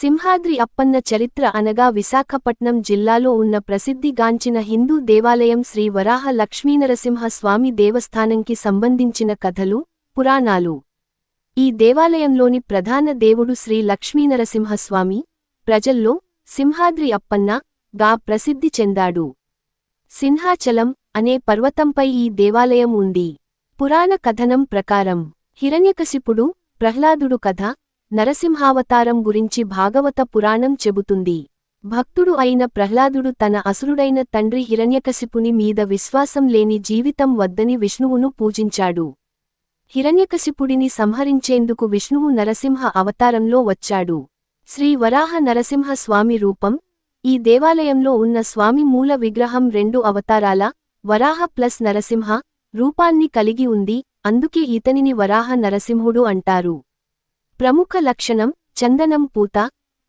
సింహాద్రి అప్పన్న చరిత్ర అనగా విశాఖపట్నం జిల్లాలో ఉన్న ప్రసిద్ధిగాంచిన హిందూ దేవాలయం శ్రీ వరాహ లక్ష్మీనరసింహ స్వామి దేవస్థానంకి సంబంధించిన కథలు పురాణాలు. ఈ దేవాలయంలోని ప్రధాన దేవుడు శ్రీ లక్ష్మీనరసింహస్వామి ప్రజల్లో సింహాద్రి అప్పన్న గా ప్రసిద్ధి చెందాడు. సింహాచలం అనే పర్వతంపై ఈ దేవాలయం ఉంది. పురాణ కథనం ప్రకారం హిరణ్యకశిపుడు ప్రహ్లాదుడు కథ నరసింహావతారం గురించి భాగవత పురాణం చెబుతుంది. భక్తుడు అయిన ప్రహ్లాదుడు తన అసురుడైన తండ్రి హిరణ్యకశిపుని మీద విశ్వాసం లేని జీవితం వద్దని విష్ణువును పూజించాడు. హిరణ్యకశిపుడిని సంహరించేందుకు విష్ణువు నరసింహ అవతారంలో వచ్చాడు. శ్రీ వరాహ నరసింహ స్వామి రూపం ఈ దేవాలయంలో ఉన్న స్వామి మూల విగ్రహం రెండు అవతారాల వరాహ ప్లస్ నరసింహ రూపాన్ని కలిగి ఉంది అందుకే ఇతనిని వరాహ నరసింహుడు అంటారు. ప్రముఖ లక్షణం చందనం పూత.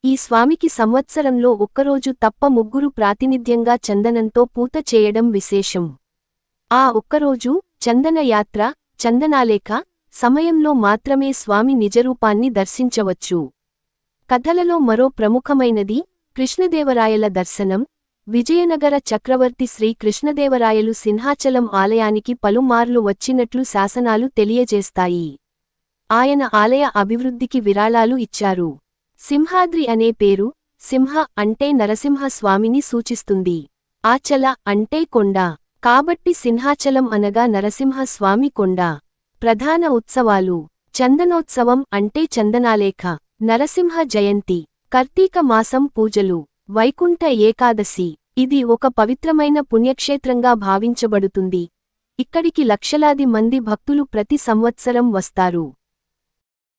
ఈ స్వామికి సంవత్సరంలో ఒక్కరోజు తప్ప ముగ్గురు ప్రాతినిధ్యంగా చందనంతో పూత చేయడం విశేషం. ఆ ఒక్కరోజు చందన యాత్ర చందనాలేఖ సమయంలో మాత్రమే స్వామి నిజరూపాన్ని దర్శించవచ్చు. కథలలో మరో ప్రముఖమైనది కృష్ణదేవరాయల దర్శనం. విజయనగర చక్రవర్తి శ్రీ కృష్ణదేవరాయలు సింహాచలం ఆలయానికి పలుమార్లు వచ్చినట్లు శాసనాలు తెలియజేస్తాయి. ఆయన ఆలయ అభివృద్ధికి విరాళాలు ఇచ్చారు. సింహాద్రి అనే పేరు సింహ అంటే నరసింహ స్వామిని సూచిస్తుంది. ఆచల అంటే కొండ. కాబట్టి సింహాచలం అనగా నరసింహ స్వామి కొండ. ప్రధాన ఉత్సవాలు. చందనోత్సవం అంటే చందనాలేఖ. నరసింహ జయంతి. కార్తీక మాసం పూజలు. వైకుంఠ ఏకాదశి. ఇది ఒక పవిత్రమైన పుణ్యక్షేత్రంగా భావించబడుతుంది. ఇక్కడికి లక్షలాది మంది భక్తులు ప్రతి సంవత్సరం వస్తారు.